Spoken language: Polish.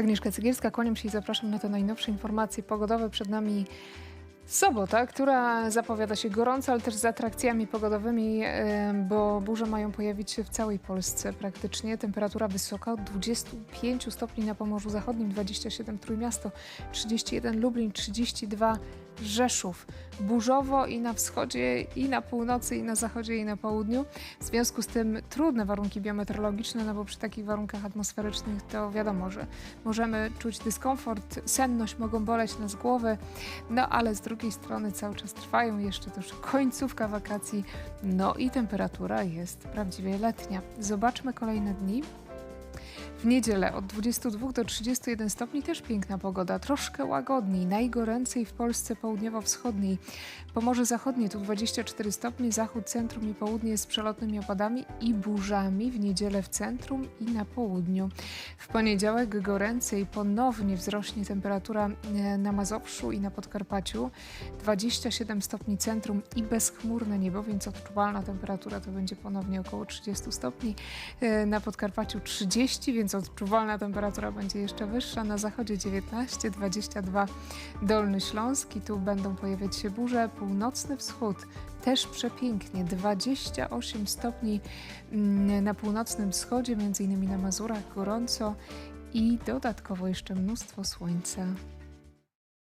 Agnieszka Cegielska, kłaniam się i zapraszam na te najnowsze informacje pogodowe. Przed nami sobota, która zapowiada się gorąco, ale też z atrakcjami pogodowymi, e, bo burze mają pojawić się w całej Polsce praktycznie. Temperatura wysoka od 25 stopni na Pomorzu Zachodnim, 27 Trójmiasto, 31 Lublin, 32 Rzeszów. Burzowo i na wschodzie, i na północy, i na zachodzie, i na południu. W związku z tym trudne warunki biometeorologiczne, no bo przy takich warunkach atmosferycznych to wiadomo, że możemy czuć dyskomfort, senność, mogą boleć nas głowy, no ale z drugiej strony cały czas trwają jeszcze też końcówka wakacji, no i temperatura jest prawdziwie letnia. Zobaczmy kolejne dni. W niedzielę od 22 do 31 stopni też piękna pogoda, troszkę łagodniej, najgoręcej w Polsce południowo-wschodniej. Pomorze Zachodnie tu 24 stopnie, zachód, centrum i południe z przelotnymi opadami i burzami w niedzielę w centrum i na południu. W poniedziałek goręcej ponownie wzrośnie temperatura e, na Mazowszu i na Podkarpaciu. 27 stopni centrum i bezchmurne niebo, więc odczuwalna temperatura to będzie ponownie około 30 stopni. E, Na Podkarpaciu 30, więc odczuwalna temperatura będzie jeszcze wyższa. Na zachodzie 19, 22 Dolny Śląsk i tu będą pojawiać się burze. Północny wschód też przepięknie, 28 stopni mm, na północnym wschodzie, między innymi na Mazurach gorąco i dodatkowo jeszcze mnóstwo słońca.